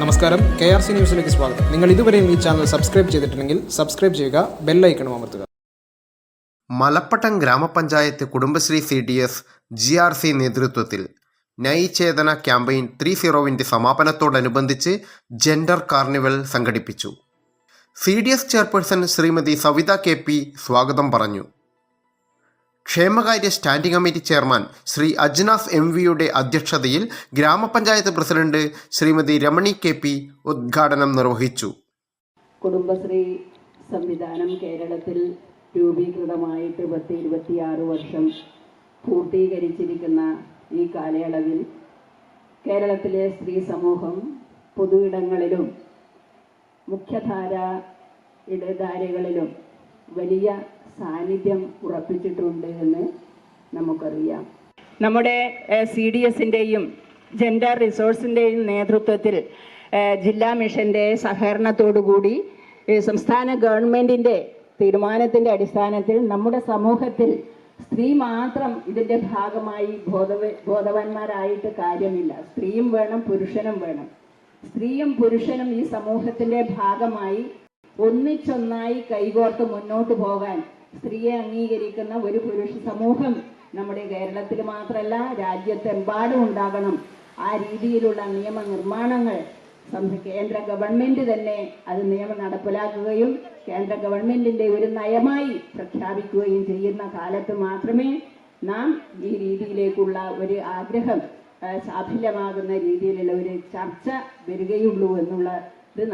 നമസ്കാരം. K R C ന്യൂസിലേക്ക് സ്വാഗതം. നിങ്ങൾ ഇതുവരെയും ഈ ചാനൽ സബ്സ്ക്രൈബ് ചെയ്തിട്ടുണ്ടെങ്കിൽ സബ്സ്ക്രൈബ് ചെയ്യുക ബെല്ലൈക്കണും അമർത്തുക. മലപ്പട്ടം ഗ്രാമപഞ്ചായത്ത് Kudumbashree C D S G R C നേതൃത്വത്തിൽ നൈ ചേതന ക്യാമ്പയിൻ ത്രീ സീറോവിന്റെ സമാപനത്തോടനുബന്ധിച്ച് ജെൻഡർ കാർണിവൽ സംഘടിപ്പിച്ചു. C D S chairperson Shrimati Savitha K P സ്വാഗതം പറഞ്ഞു. ക്ഷേമകാര്യ standing committee chairman Shri Ajnaf M വിയുടെ അധ്യക്ഷതയിൽ ഗ്രാമപഞ്ചായത്ത് president Shrimati Ramani K P ഉദ്ഘാടനം നിർവഹിച്ചു. കുടുംബശ്രീ സംവിധാനം കേരളത്തിൽ രൂപീകൃതമായിട്ട് പത്ത് ഇരുപത്തിയാറ് വർഷം പൂർത്തീകരിച്ചിരിക്കുന്ന ഈ കാലയളവിൽ കേരളത്തിലെ സ്ത്രീ സമൂഹം പൊതുയിടങ്ങളിലും മുഖ്യധാര ഇടധാരകളിലും വലിയ സാന്നിധ്യം ഉറപ്പിച്ചിട്ടുണ്ട് എന്ന് നമുക്കറിയാം. നമ്മുടെ സി ഡി എസിന്റെയും ജെൻഡർ റിസോഴ്സിന്റെയും നേതൃത്വത്തിൽ ജില്ലാ മിഷന്റെ സഹകരണത്തോടുകൂടി കൂടി സംസ്ഥാന ഗവൺമെന്റിന്റെ തീരുമാനത്തിന്റെ അടിസ്ഥാനത്തിൽ നമ്മുടെ സമൂഹത്തിൽ സ്ത്രീ മാത്രം ഇതിന്റെ ഭാഗമായി ബോധവ ബോധവാന്മാരായിട്ട് കാര്യമില്ല. സ്ത്രീയും വേണം പുരുഷനും വേണം. സ്ത്രീയും പുരുഷനും ഈ സമൂഹത്തിന്റെ ഭാഗമായി ഒന്നിച്ചൊന്നായി കൈകോർത്ത് മുന്നോട്ട് പോകാൻ സ്ത്രീയെ അംഗീകരിക്കുന്ന ഒരു പുരുഷ സമൂഹം നമ്മുടെ കേരളത്തിൽ മാത്രമല്ല രാജ്യത്തെമ്പാടും ഉണ്ടാകണം. ആ രീതിയിലുള്ള നിയമനിർമ്മാണങ്ങൾ കേന്ദ്ര ഗവൺമെന്റ് തന്നെ അത് നിയമം നടപ്പിലാക്കുകയും കേന്ദ്ര ഗവൺമെന്റിന്റെ ഒരു നയമായി പ്രഖ്യാപിക്കുകയും ചെയ്യുന്ന കാലത്ത് മാത്രമേ നാം ഈ രീതിയിലേക്കുള്ള ഒരു ആഗ്രഹം സാഫല്യമാകുന്ന രീതിയിലുള്ള ഒരു ചർച്ച വരികയുള്ളൂ എന്നുള്ളത്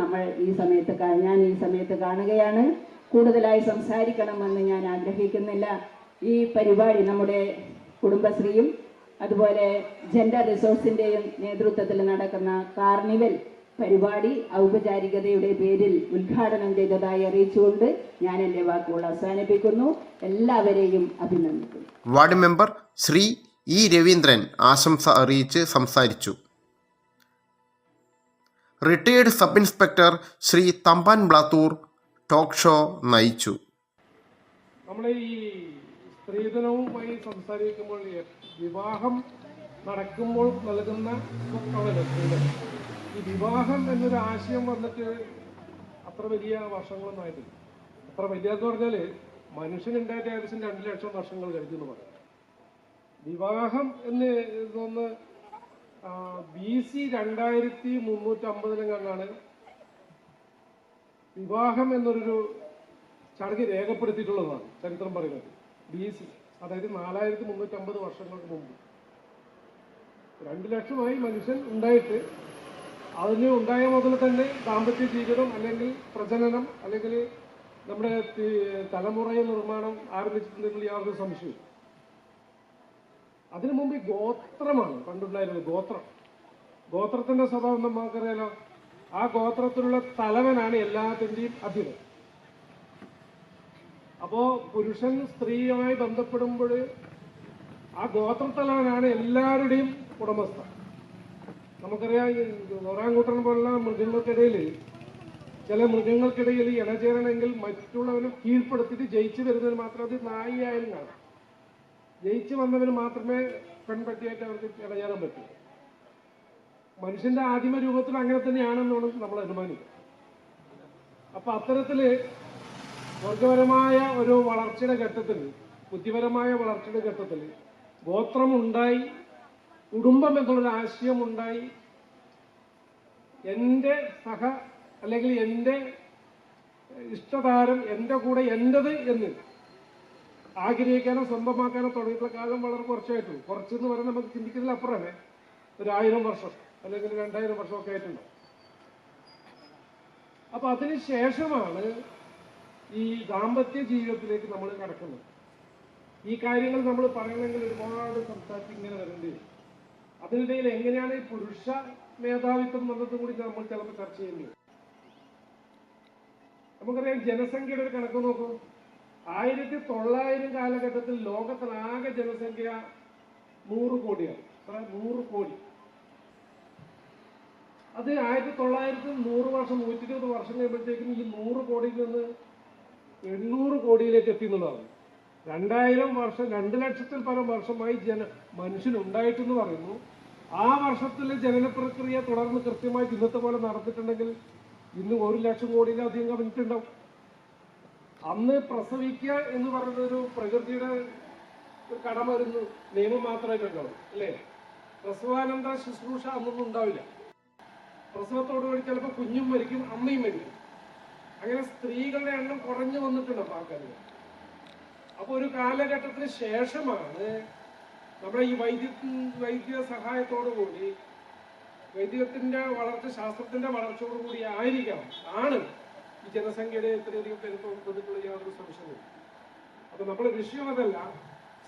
നമ്മൾ ഈ സമയത്ത് ഞാൻ ഈ സമയത്ത് കാണുകയാണ്. കൂടുതലായി സംസാരിക്കണമെന്ന് ഞാൻ ആഗ്രഹിക്കുന്നില്ല. ഈ പരിപാടി നമ്മുടെ കുടുംബശ്രീയും അതുപോലെ ജെൻഡർ റിസോഴ്സിന്റെയും നേതൃത്വത്തിൽ നടക്കുന്ന കാർണിവൽ പരിപാടി ഔപചാരികതയുടെ പേരിൽ ഉദ്ഘാടനം ചെയ്തതായി അറിയിച്ചുകൊണ്ട് ഞാൻ എന്റെ വാക്കുകൾ അവസാനിപ്പിക്കുന്നു. എല്ലാവരെയും അഭിനന്ദിക്കുന്നു. Ward member Shri E Raveendran ആശംസ അറിയിച്ച് സംസാരിച്ചു. Retired sub inspector Shri Thampan Blathur talk show നയിച്ചു. നമ്മൾ ഈ സ്ത്രീധനവുമായി സംസാരിക്കുമ്പോൾ വിവാഹം നടക്കുമ്പോൾ നൽകുന്ന ഈ വിവാഹം എന്നൊരു ആശയം വന്നിട്ട് അത്ര വലിയ വർഷങ്ങളൊന്നും ആയിട്ടില്ല. അത്ര വലിയതെന്ന് പറഞ്ഞാൽ മനുഷ്യനുണ്ടായിട്ട് ഏകദേശം രണ്ട് ലക്ഷം വർഷങ്ങൾ കഴിഞ്ഞു എന്ന് പറയാം. വിവാഹം എന്ന് ഇതൊന്ന് ബി സി രണ്ടായിരത്തി മുന്നൂറ്റമ്പതിലെങ്ങാണ് വിവാഹം എന്നൊരു ചടങ്ങ് രേഖപ്പെടുത്തിയിട്ടുള്ളതാണ് ചരിത്രം പറയുന്നത്. ബി സി അതായത് നാലായിരത്തി മുന്നൂറ്റമ്പത് വർഷങ്ങൾക്ക് മുമ്പ്. രണ്ട് ലക്ഷമായി മനുഷ്യൻ ഉണ്ടായിട്ട് അതിന് ഉണ്ടായ മുതൽ തന്നെ ദാമ്പത്യ ജീവിതം അല്ലെങ്കിൽ പ്രജനനം അല്ലെങ്കിൽ നമ്മുടെ തലമുറയ നിർമ്മാണം ആരംഭിച്ചിട്ടുണ്ടെങ്കിൽ യാതൊരു സംശയവും അതിനു മുമ്പ് ഗോത്രമാണ് പണ്ടുണ്ടായിരുന്നത് ഗോത്രം. ഗോത്രത്തിന്റെ സ്വഭാവം നമുക്കറിയാലോ ആ ഗോത്രത്തിലുള്ള തലവനാണ് എല്ലാത്തിന്റെയും അധിപൻ. അപ്പോ പുരുഷൻ സ്ത്രീയുമായി ബന്ധപ്പെടുമ്പോൾ ആ ഗോത്രത്തലവനാണ് എല്ലാവരുടെയും ഉടമസ്ഥ നമുക്കറിയാം ഈ ഒറാങ്കൂട്ടൻ പോലുള്ള മൃഗങ്ങൾക്കിടയിൽ ചില മൃഗങ്ങൾക്കിടയിൽ ഇണചേരണമെങ്കിൽ മറ്റുള്ളവനെ കീഴ്പ്പെടുത്തിയിട്ട് ജയിച്ചു വരുന്നതിന് മാത്രം അത് നായിയായാലും കാണാം. ജയിച്ചു വന്നവന് മാത്രമേ പെൺപട്ടിയായിട്ട് അവർക്ക് ഇണചേരാൻ പറ്റൂ. മനുഷ്യന്റെ ആദിമ രൂപത്തിൽ അങ്ങനെ തന്നെയാണെന്നാണ് നമ്മൾ അനുമാനിക്കുന്നത്. അപ്പൊ അത്തരത്തിൽ വർഗപരമായ ഒരു വളർച്ചയുടെ ഘട്ടത്തിൽ ബുദ്ധിപരമായ വളർച്ചയുടെ ഘട്ടത്തിൽ ഗോത്രമുണ്ടായി കുടുംബം എന്നുള്ളൊരു ആശയം ഉണ്ടായി എന്റെ സഹ അല്ലെങ്കിൽ എന്റെ ഇഷ്ടതാരം എന്റെ കൂടെ എന്റെത് എന്ന് ആഗ്രഹിക്കാനോ സ്വന്തമാക്കാനോ തുടങ്ങിയിട്ടുള്ള കാലം വളരെ കുറച്ചായിട്ടുള്ളൂ. കുറച്ചെന്ന് പറഞ്ഞാൽ നമുക്ക് ചിന്തിക്കുന്നതിൽ അപ്പുറമേ ഒരു ആയിരം വർഷം. അല്ലെങ്കിൽ രണ്ടായിരം വർഷമൊക്കെ ആയിട്ടുണ്ടോ. അപ്പൊ അതിനുശേഷമാണ് ഈ ദാമ്പത്യ ജീവിതത്തിലേക്ക് നമ്മൾ കടക്കുന്നത്. ഈ കാര്യങ്ങൾ നമ്മൾ പറയണമെങ്കിൽ ഒരുപാട് സംസാരിച്ച് ഇങ്ങനെ വരേണ്ടി വരും. അതിനിടയിൽ എങ്ങനെയാണ് ഈ പുരുഷ മേധാവിത്വം വന്നതും കൂടി നമ്മൾ ചിലപ്പോൾ ചർച്ച വരും. നമുക്കറിയാം ജനസംഖ്യയുടെ ഒരു കണക്ക് നോക്കൂ. ആയിരത്തി തൊള്ളായിരം കാലഘട്ടത്തിൽ ലോകത്തിലാകെ ജനസംഖ്യ നൂറ് കോടിയാണ്? നൂറ് കോടി. അത് ആയിരത്തി തൊള്ളായിരത്തി നൂറ് വർഷം നൂറ്റി ഇരുപത് വർഷം കഴിയുമ്പോഴത്തേക്കും ഈ നൂറ് കോടിയിൽ നിന്ന് എണ്ണൂറ് കോടിയിലേക്ക് എത്തി എന്നുള്ളതാണ്. രണ്ടായിരം വർഷം രണ്ട് ലക്ഷത്തിൽ പരം വർഷമായി ജന മനുഷ്യനുണ്ടായിട്ടെന്ന് പറയുന്നു. ആ വർഷത്തിലെ ജനന പ്രക്രിയ തുടർന്ന് കൃത്യമായി ഇന്നത്തെ പോലെ നടന്നിട്ടുണ്ടെങ്കിൽ ഇന്ന് ഒരു ലക്ഷം കോടിയിലധികം കവിഞ്ഞിട്ടുണ്ടാവും അന്ന് പ്രസവിക്കുക എന്ന് പറയുന്നത് ഒരു പ്രകൃതിയുടെ ഒരു കടമരുന്ന് നിയമം മാത്രമായിട്ടുണ്ടാവും അല്ലേ? പ്രസവാനന്തര ശുശ്രൂഷ അന്നൊന്നും ഉണ്ടാവില്ല. പ്രസവത്തോടുകൂടി ചിലപ്പോൾ കുഞ്ഞും മരിക്കും അമ്മയും മരിക്കും. അങ്ങനെ സ്ത്രീകളുടെ എണ്ണം കുറഞ്ഞു വന്നിട്ടുണ്ട് ആൾക്കാര്. അപ്പൊ ഒരു കാലഘട്ടത്തിന് ശേഷമാണ് നമ്മുടെ ഈ വൈദ്യ വൈദ്യ സഹായത്തോടു കൂടി വൈദ്യത്തിന്റെ വളർച്ച ശാസ്ത്രത്തിന്റെ വളർച്ചയോടുകൂടി ആയിരിക്കാം. ആണ് ഈ ജനസംഖ്യയുടെ ഇത്രയധികം പെരുപ്പം വന്നിട്ടുള്ള യാതൊരു സംശയവും. അപ്പൊ നമ്മുടെ വിഷയം അതല്ല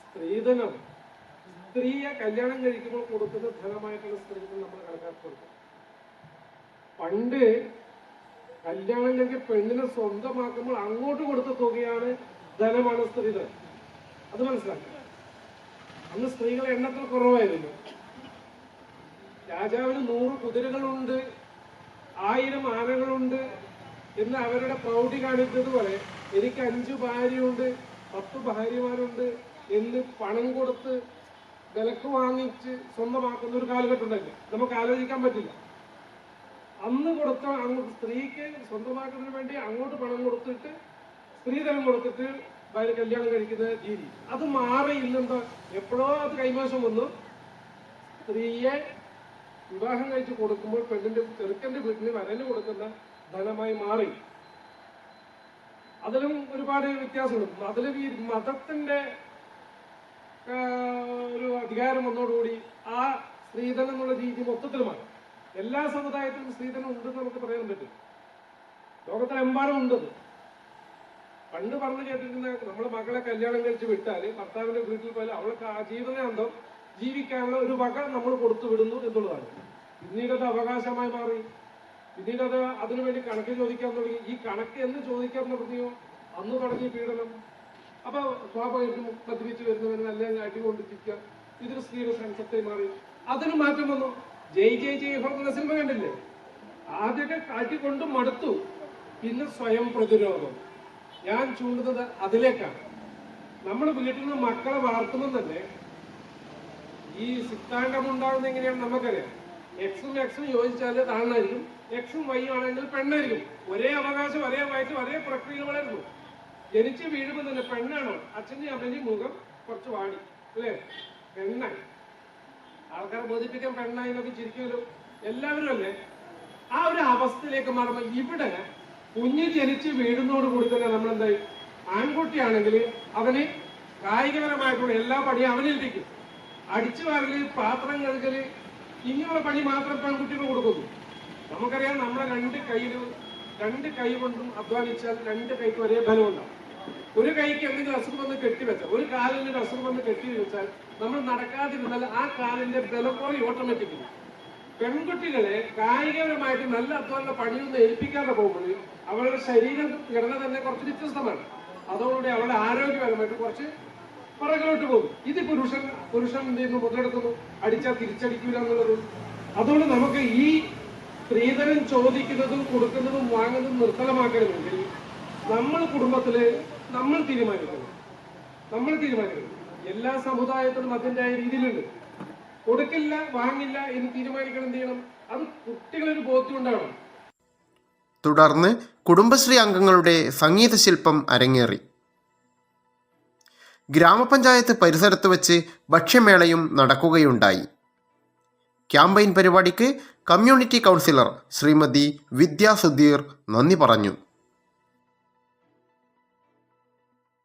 സ്ത്രീധനം. സ്ത്രീയെ കല്യാണം കഴിക്കുമ്പോൾ കൊടുക്കുന്ന ധനമായിട്ടുള്ള സ്ത്രീധനം നമ്മൾ കണക്കാക്കി കൊടുക്കും പണ്ട് കല്യാണം കഴിഞ്ഞ പെണ്ണിനെ സ്വന്തമാക്കുമ്പോൾ അങ്ങോട്ട് കൊടുത്ത തുകയാണ് ധനമാണ് സ്ത്രീധനം. അത് മനസ്സിലാക്കുക അന്ന് സ്ത്രീകൾ എണ്ണത്തിൽ കുറവായിരുന്നു. രാജാവിന് നൂറ് കുതിരകളുണ്ട് ആയിരം ആനകളുണ്ട് എന്ന് അവരുടെ പ്രൗഢി കാണിച്ചതുപോലെ പോലെ എനിക്ക് അഞ്ചു ഭാര്യയുണ്ട് പത്ത് ഭാര്യമാരുണ്ട് എന്ന് പണം കൊടുത്ത് വിലക്ക് വാങ്ങിച്ച് സ്വന്തമാക്കുന്ന ഒരു കാലഘട്ടം ഉണ്ടല്ലോ നമുക്ക് ആലോചിക്കാൻ പറ്റില്ല. അന്ന് കൊടുത്ത സ്ത്രീക്ക് സ്വന്തമാക്കുന്നതിന് വേണ്ടി അങ്ങോട്ട് പണം കൊടുത്തിട്ട് സ്ത്രീധനം കൊടുത്തിട്ട് ഭാര്യ കല്യാണം കഴിക്കുന്ന രീതി. അത് മാറി ഇന്നെന്താ എപ്പോഴോ അത് കൈമോശം വന്നു. സ്ത്രീയെ വിവാഹം കഴിച്ച് കൊടുക്കുമ്പോൾ പെണ്ണിന്റെ ചെറുക്കന്റെ വീട്ടിന് വരന് കൊടുക്കുന്ന ധനമായി മാറി. അതിലും ഒരുപാട് വ്യത്യാസമുണ്ട് അതിലും ഈ മതത്തിന്റെ ഒരു അധികാരം വന്നതോടുകൂടി ആ സ്ത്രീധനം എന്നുള്ള രീതി മൊത്തത്തിൽ എല്ലാ സമുദായത്തിലും സ്ത്രീധനം ഉണ്ടെന്ന് നമുക്ക് പറയാൻ പറ്റും. ലോകത്തിലെമ്പാടും ഉണ്ടത് പണ്ട് പറഞ്ഞു കേട്ടിരുന്ന നമ്മളെ മകളെ കല്യാണം കഴിച്ച് വിട്ടാൽ ഭർത്താവിന്റെ വീട്ടിൽ പോയാൽ അവൾക്ക് ആ ജീവിക്കാനുള്ള ഒരു വക നമ്മൾ കൊടുത്തു വിടുന്നു എന്നുള്ളതാണ്. പിന്നീട് അത് അവകാശമായി മാറി. പിന്നീട് അത് അതിനുവേണ്ടി കണക്ക് ചോദിക്കാൻ തുടങ്ങി. ഈ കണക്ക് എന്ന് ചോദിക്കാൻ തുടങ്ങിയോ അന്ന് തുടങ്ങി പീഡനം. അപ്പൊ സ്വാഭാവികമായിട്ടും മദ്യപിച്ച് വരുന്നവന് നല്ല അടികൊണ്ടിരിക്കുക. ഇതൊരു സ്ത്രീയുടെ സെൻസത്തെ മാറി. അതിന് മാറ്റം വന്നു. ജയ് ജയ് ജയ് ഹോ എന്ന സിനിമ കണ്ടില്ലേ? ആദ്യമൊക്കെ കൊണ്ട് മടുത്തു. പിന്നെ സ്വയം പ്രതിരോധം. ഞാൻ ചൂണ്ടുന്നത് അതിലേക്കാണ്. നമ്മൾ വീട്ടിൽ നിന്ന് മക്കളെ വളർത്തുമ്പോൾ തന്നെ ഈ സിദ്ധാന്തം ഉണ്ടാകുന്നത് എങ്ങനെയാണ് നമുക്കറിയാം എക്സും എക്സും യോജിച്ചാൽ താണായിരിക്കും എക്സും വൈ ആണെങ്കിൽ പെണ്ണായിരിക്കും. ഒരേ അവകാശം ഒരേ വയസ്സ് ഒരേ പ്രക്രിയ വളരുന്നു. ജനിച്ച് വീഴുമ്പോൾ തന്നെ പെണ്ണാണോ? അച്ഛന്റെ അമ്മന്റെയും മുഖം കുറച്ച് വാടി അല്ലേ? പെണ്ണായി. ആൾക്കാരെ ബോധിപ്പിക്കാൻ പെണ്ണായി എന്നൊക്കെ ചിരിക്കുമല്ലോ. എല്ലാവരും അല്ലേ? ആ ഒരു അവസ്ഥയിലേക്ക് മാറുമ്പോൾ ഇവിടെ കുഞ്ഞ് ജനിച്ച് വീഴുന്നതോട് കൂടി തന്നെ നമ്മൾ എന്തായി ആൺകുട്ടിയാണെങ്കിൽ അവന് കായികപരമായിട്ടുള്ള എല്ലാ പണിയും അവനേൽപ്പിക്കും അടിച്ചു വാരൽ പാത്രം കഴുകൽ ഇങ്ങനെയുള്ള പണി മാത്രം പെൺകുട്ടികൾ കൊടുക്കുന്നു. നമുക്കറിയാം നമ്മളെ രണ്ട് കൈയിലും രണ്ട് കൈ കൊണ്ടും അധ്വാനിച്ചാൽ രണ്ട് കൈക്ക് ഒരേ ബലമുണ്ടാവും. ഒരു കൈക്ക് എന്തെങ്കിലും അസുഖം വന്ന് കെട്ടിവെച്ചാൽ ഒരു കാലിന് ഒരു അസുഖം വന്ന് കെട്ടി വെച്ചാൽ നമ്മൾ നടക്കാതിരുന്നാൽ ആ കാലിന്റെ ബലം കുറയും ഓട്ടോമാറ്റിക്കലി പെൺകുട്ടികളെ കായികപരമായിട്ട് നല്ല അധ്വാന പണിയൊന്നും ഏൽപ്പിക്കാതെ പോകുമ്പോൾ അവളുടെ ശരീരം ഘടന തന്നെ കുറച്ച് വ്യത്യസ്തമാണ്. അതോടുകൂടി അവളുടെ ആരോഗ്യപരമായിട്ട് കുറച്ച് പുറകിലോട്ട് പോകും. ഇത് പുരുഷൻ പുരുഷൻ എന്ത് ചെയ്യുന്നു? മുതലെടുക്കുന്നു. അടിച്ചാൽ തിരിച്ചടിക്കൂല എന്നുള്ളത്. അതുകൊണ്ട് നമുക്ക് ഈ സ്ത്രീധനം ചോദിക്കുന്നതും കൊടുക്കുന്നതും വാങ്ങുന്നതും നിർത്തലമാക്കണമെങ്കിൽ നമ്മൾ കുടുംബത്തിൽ നമ്മൾ തീരുമാനിക്കണം നമ്മൾ തീരുമാനിക്കണം എല്ലാ സമുദായത്തിനും അതിന്റെതായ രീതിയിലുണ്ട്. കൊടുക്കില്ല വാങ്ങില്ല എന്ന് തീരുമാനിക്കണം എന്ത് ചെയ്യണം? അത് കുട്ടികളൊരു ബോധ്യം ഉണ്ടാവണം. തുടർന്ന് കുടുംബശ്രീ അംഗങ്ങളുടെ സംഗീത ശില്പം അരങ്ങേറി. ഗ്രാമപഞ്ചായത്ത് പരിസരത്ത് വെച്ച് ഭക്ഷ്യമേളയും നടക്കുകയുണ്ടായി. ക്യാമ്പയിൻ പരിപാടിക്ക് കമ്മ്യൂണിറ്റി കൗൺസിലർ ശ്രീമതി വിദ്യാസുധീർ നന്ദി പറഞ്ഞു.